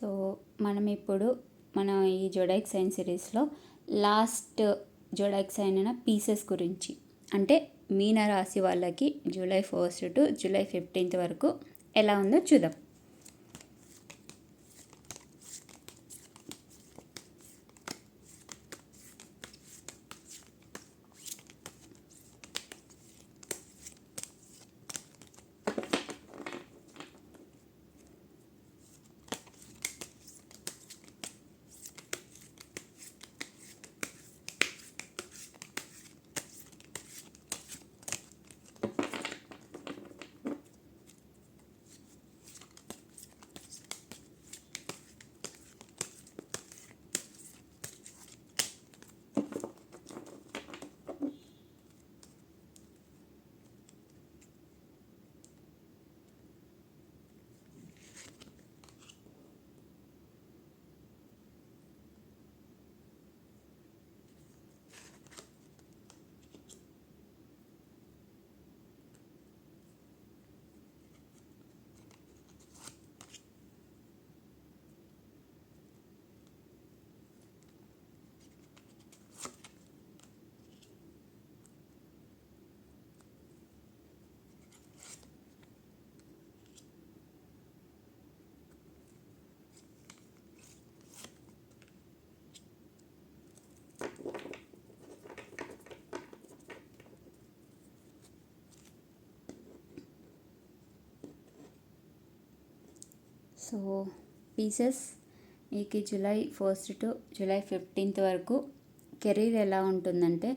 So మనం ఇప్పుడు మనం ఈ జోడాక్ సైన్ సిరీస్లో లాస్ట్ జోడాక్ సైన్ అయిన పీసెస్ గురించి. అంటే మీన రాశి వాళ్ళకి July first to July fifteenth వరకు ఎలా ఉందో చూద్దాం. సో పీసెస్ మీకు July first to July fifteenth వరకు కెరీర్ ఎలా ఉంటుందంటే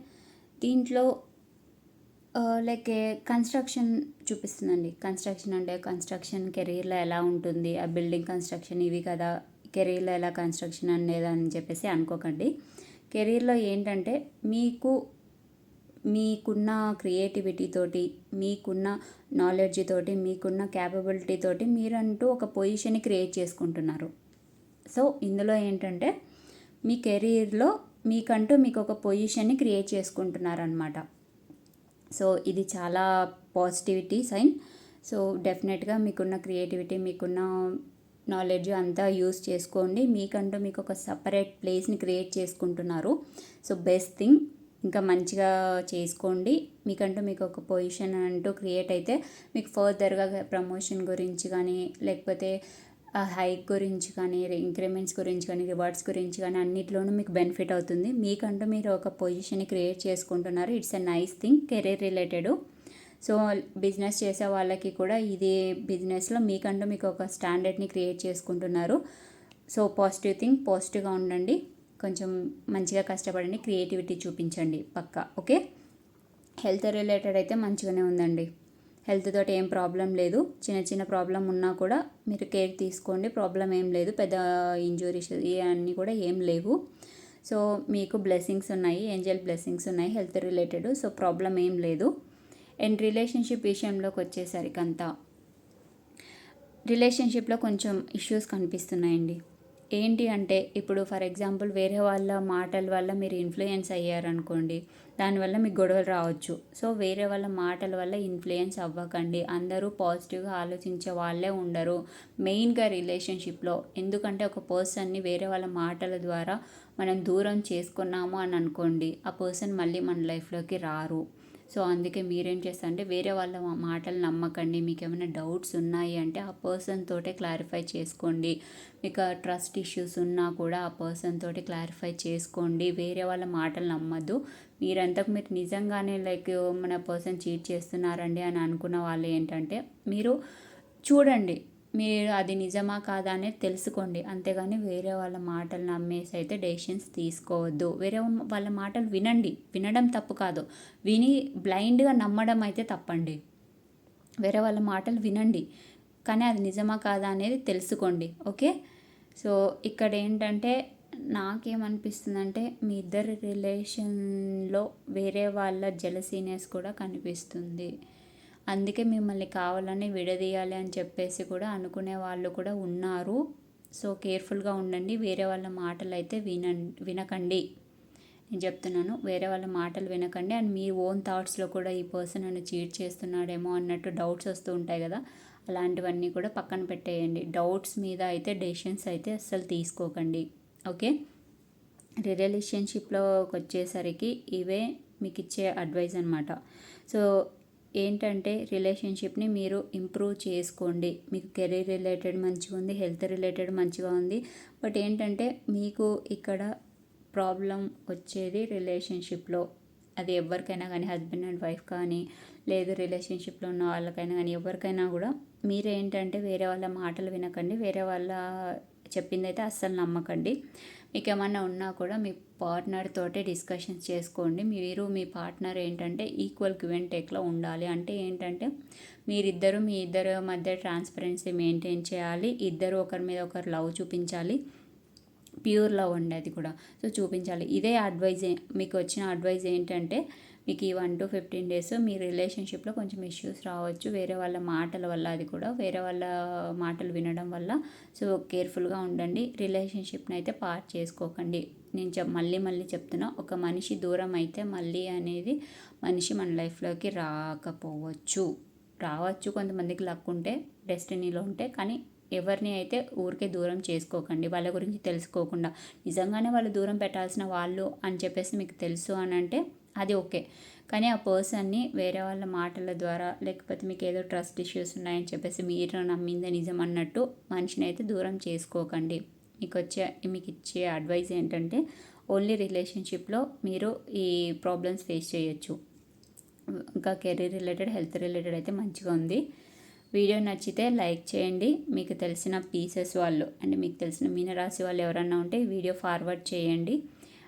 దీంట్లో లైక్ కన్స్ట్రక్షన్ చూపిస్తుందండి. కన్స్ట్రక్షన్ అంటే కన్స్ట్రక్షన్ కెరీర్లో ఎలా ఉంటుంది ఆ బిల్డింగ్ కన్స్ట్రక్షన్ ఇవి కదా కెరీర్లో ఎలా కన్స్ట్రక్షన్ అనేది అని చెప్పేసి అనుకోకండి. కెరీర్లో ఏంటంటే మీకు మీకున్న క్రియేటివిటీ తోటి మీకున్న నాలెడ్జ్ తోటి మీకున్న క్యాపబిలిటీ తోటి మీరంటూ ఒక పొజిషన్ని క్రియేట్ చేసుకుంటున్నారు. సో ఇందులో ఏంటంటే మీ కెరీర్లో మీకంటూ మీకు ఒక పొజిషన్ని క్రియేట్ చేసుకుంటున్నారనమాట సో ఇది చాలా పాజిటివిటీ సైన్ సో డెఫినెట్గా మీకున్న క్రియేటివిటీ మీకున్న నాలెడ్జ్ అంతా యూస్ చేసుకోండి. మీకంటూ మీకు ఒక సపరేట్ ప్లేస్ని క్రియేట్ చేసుకుంటున్నారు. సో బెస్ట్ థింగ్ ఇంకా మంచిగా చేసుకోండి. మీకంటూ మీకు ఒక పొజిషన్ అంటూ క్రియేట్ అయితే మీకు ఫర్దర్గా ప్రమోషన్ గురించి కానీ లేకపోతే హైక్ గురించి కానీ ఇంక్రిమెంట్స్ గురించి కానీ రివార్డ్స్ గురించి కానీ అన్నిట్లోనూ మీకు బెనిఫిట్ అవుతుంది. మీకంటూ మీరు ఒక పొజిషన్ని క్రియేట్ చేసుకుంటున్నారు. It's a nice thing career related. So business చేసే వాళ్ళకి కూడా ఇది బిజినెస్లో మీకంటూ మీకు ఒక స్టాండర్డ్ని క్రియేట్ చేసుకుంటున్నారు. సో పాజిటివ్ థింగ్ పాజిటివ్గా ఉండండి. కొంచెం మంచిగా కష్టపడండి క్రియేటివిటీ చూపించండి పక్క ఓకే? హెల్త్ రిలేటెడ్ అయితే మంచిగానే ఉందండి. హెల్త్ తోటి ఏం ప్రాబ్లం లేదు. చిన్న చిన్న ప్రాబ్లం ఉన్నా కూడా మీరు కేర్ తీసుకోండి ప్రాబ్లం ఏం లేదు. పెద్ద ఇంజురీస్ అన్నీ కూడా ఏం లేవు. సో మీకు బ్లెస్సింగ్స్ ఉన్నాయి ఏంజల్ బ్లెస్సింగ్స్ ఉన్నాయి హెల్త్ రిలేటెడ్ సో ప్రాబ్లం ఏం లేదు. అండ్ రిలేషన్షిప్ విషయంలోకి వచ్చేసరికి అంతా రిలేషన్షిప్లో కొంచెం ఇష్యూస్ కనిపిస్తున్నాయండి. ఏంటి అంటే ఇప్పుడు ఫర్ ఎగ్జాంపుల్ వేరే వాళ్ళ మాటల వల్ల మీరు ఇన్ఫ్లుయెన్స్ అయ్యారనుకోండి దానివల్ల మీకు గొడవలు రావచ్చు. సో వేరే వాళ్ళ మాటల వల్ల ఇన్ఫ్లుయెన్స్ అవ్వకండి. అందరూ పాజిటివ్గా ఆలోచించే వాళ్ళే ఉండరు మెయిన్గా రిలేషన్షిప్లో. ఎందుకంటే ఒక పర్సన్ని వేరే వాళ్ళ మాటల ద్వారా మనం దూరం చేసుకున్నాము అని అనుకోండి ఆ పర్సన్ మళ్ళీ మన లైఫ్లోకి రారు. సో అందుకే మీరేం చేస్తారంటే వేరే వాళ్ళ మాటలు నమ్మకండి మీకు ఏమైనా డౌట్స్ ఉన్నాయి అంటే ఆ పర్సన్ తోటే క్లారిఫై చేసుకోండి. మీకు ట్రస్ట్ ఇష్యూస్ ఉన్నా కూడా ఆ పర్సన్ తోటి క్లారిఫై చేసుకోండి. వేరే వాళ్ళ మాటలు నమ్మద్దు. మీరంతకు మీరు నిజంగానే లైక్ మన పర్సన్ చీట్ చేస్తున్నారండి అని అనుకున్న వాళ్ళు ఏంటంటే మీరు చూడండి. మీరు అది నిజమా కాదా అనేది తెలుసుకోండి. అంతేగాని వేరే వాళ్ళ మాటలు నమ్మేసి అయితే డెసిషన్స్ తీసుకోవద్దు. వేరే వాళ్ళ మాటలు వినండి. వినడం తప్పు కాదు. విని బ్లైండ్గా నమ్మడం అయితే తప్పండి. వేరే వాళ్ళ మాటలు వినండి. కానీ అది నిజమా కాదా అనేది తెలుసుకోండి. ఓకే? సో ఇక్కడ ఏంటంటే నాకేమనిపిస్తుందంటే మీ ఇద్దరి రిలేషన్లో వేరే వాళ్ళ జెలసీనెస్ కూడా కనిపిస్తుంది. అందుకే మిమ్మల్ని కావాలని విడదీయాలి అని చెప్పేసి కూడా అనుకునే వాళ్ళు కూడా ఉన్నారు. సో కేర్ఫుల్గా ఉండండి. వేరే వాళ్ళ మాటలు అయితే విన వినకండి. నేను చెప్తున్నాను వేరే వాళ్ళ మాటలు వినకండి. అండ్ మీ ఓన్ థాట్స్లో కూడా ఈ పర్సన్ నన్ను చీట్ చేస్తున్నాడేమో అన్నట్టు డౌట్స్ వస్తూ ఉంటాయి కదా అలాంటివన్నీ కూడా పక్కన పెట్టేయండి. డౌట్స్ మీద అయితే డెసిషన్స్ అయితే అస్సలు తీసుకోకండి. ఓకే? రిలేషన్షిప్లోకి వచ్చేసరికి ఇవే మీకు ఇచ్చే అడ్వైస్ అనమాట సో ఏంటంటే రిలేషన్షిప్ని మీరు ఇంప్రూవ్ చేసుకోండి. మీకు కెరీర్ రిలేటెడ్ మంచిగా ఉంది హెల్త్ రిలేటెడ్ మంచిగా ఉంది. బట్ ఏంటంటే మీకు ఇక్కడ ప్రాబ్లం వచ్చేది రిలేషన్షిప్లో. అది ఎవరికైనా కానీ హస్బెండ్ అండ్ వైఫ్ కానీ లేదు రిలేషన్షిప్లో ఉన్న వాళ్ళకైనా కానీ ఎవరికైనా కూడా మీరేంటంటే వేరే వాళ్ళ మాటలు వినకండి వేరే వాళ్ళ చెప్పిందైతే అస్సలు నమ్మకండి. మీకు ఏమన్నా ఉన్నా కూడా మీ పార్ట్నర్ తోటే డిస్కషన్స్ చేసుకోండి. మీరు మీ పార్ట్నర్ ఏంటంటే ఈక్వల్ గివ్ అండ్ టేక్లో ఉండాలి. అంటే ఏంటంటే మీరిద్దరు మీ ఇద్దరు మధ్య ట్రాన్స్పరెన్సీ మెయింటైన్ చేయాలి. ఇద్దరు ఒకరి మీద ఒకరు లవ్ చూపించాలి. ప్యూర్ లవ్ అండి అది కూడా. సో చూపించాలి. ఇదే అడ్వైజ్ మీకు వచ్చిన అడ్వైజ్ ఏంటంటే మీకు ఈ వన్ టు ఫిఫ్టీన్ డేస్ మీ రిలేషన్షిప్లో కొంచెం ఇష్యూస్ రావచ్చు. వేరే వాళ్ళ మాటల వల్ల అది కూడా వేరే వాళ్ళ మాటలు వినడం వల్ల. సో కేర్ఫుల్గా ఉండండి. రిలేషన్షిప్ని అయితే పార్ట్ చేసుకోకండి. నేను చెప్ మళ్ళీ మళ్ళీ చెప్తున్నా ఒక మనిషి దూరం అయితే మళ్ళీ అనేది మనిషి మన లైఫ్లోకి రాకపోవచ్చు. రావచ్చు కొంతమందికి లక్ ఉంటే డెస్టినీలో ఉంటే కానీ ఎవరిని అయితే ఊరికే దూరం చేసుకోకండి. వాళ్ళ గురించి తెలుసుకోకుండా. నిజంగానే వాళ్ళు దూరం పెట్టాల్సిన వాళ్ళు అని చెప్పేసి మీకు తెలుసు అని అంటే అది ఓకే. కానీ ఆ పర్సన్ని వేరే వాళ్ళ మాటల ద్వారా లేకపోతే మీకు ఏదో ట్రస్ట్ ఇష్యూస్ ఉన్నాయని చెప్పేసి మీరు నమ్మిందే నిజం అన్నట్టు మనిషిని అయితే దూరం చేసుకోకండి. మీకు వచ్చే మీకు ఇచ్చే అడ్వైస్ ఏంటంటే ఓన్లీ రిలేషన్షిప్లో మీరు ఈ ప్రాబ్లమ్స్ ఫేస్ చేయొచ్చు. ఇంకా కెరీర్ రిలేటెడ్ హెల్త్ రిలేటెడ్ అయితే మంచిగా ఉంది. వీడియో నచ్చితే లైక్ చేయండి. మీకు తెలిసిన పీసెస్ వాళ్ళు అండ్ మీకు తెలిసిన మీనరాశి వాళ్ళు ఎవరన్నా ఉంటే వీడియో ఫార్వర్డ్ చేయండి.